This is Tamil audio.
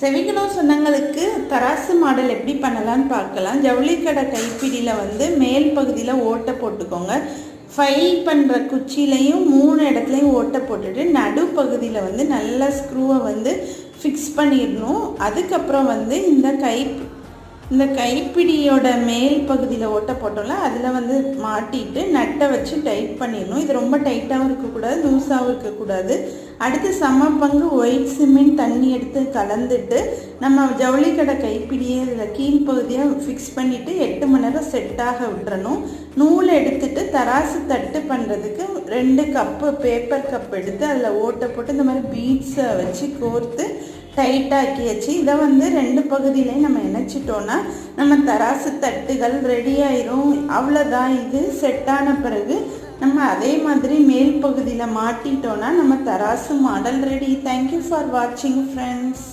செவிக்கணும் சொன்னங்களுக்கு தராசு மாடல் எப்படி பண்ணலான்னு பார்க்கலாம். ஜவுளிக்கடை கைப்பிடியில் வந்து மேல் பகுதியில் ஓட்டை போட்டுக்கோங்க. ஃபைல் பண்ணுற குச்சிலையும் மூணு இடத்துலையும் ஓட்டை போட்டுட்டு நடுப்பகுதியில் வந்து நல்லா ஸ்க்ரூவை வந்து ஃபிக்ஸ் பண்ணிடணும். அதுக்கப்புறம் வந்து இந்த கை இந்த கைப்பிடியோட மேல் பகுதியில் ஓட்டை போட்டோம்ல அதில் வந்து மாட்டிட்டு நட்டை வச்சு டைட் பண்ணிடணும். இது ரொம்ப டைட்டாகவும் இருக்கக்கூடாது லூஸாகவும் இருக்கக்கூடாது. அடுத்து சம பங்கு ஒயிட் சிமெண்ட் தண்ணி எடுத்து கலந்துட்டு நம்ம ஜவுளிக்கடை கைப்பிடியை இதில் கீழ்ப்பகுதியை ஃபிக்ஸ் பண்ணிவிட்டு எட்டு மணி நேரம் செட்டாக விட்டுறணும். நூல் எடுத்துட்டு தராசு தட்டு பண்ணுறதுக்கு ரெண்டு கப்பு பேப்பர் கப் எடுத்து அதில் ஓட்டை போட்டு இந்த மாதிரி பீட்ஸை வச்சு கோர்த்து டைட்டாக்கியாச்சு இதை வந்து ரெண்டு பகுதியிலையும் நம்ம இணைச்சிட்டோன்னா நம்ம தராசு தட்டுகள் ரெடி ஆயிரும். அவ்வளோதான் இது செட்டான பிறகு நம்ம அதே மாதிரி மேல் பகுதியில் மாட்டிட்டோன்னா நம்ம தராசு model ready thank you for வாட்சிங் ஃப்ரெண்ட்ஸ்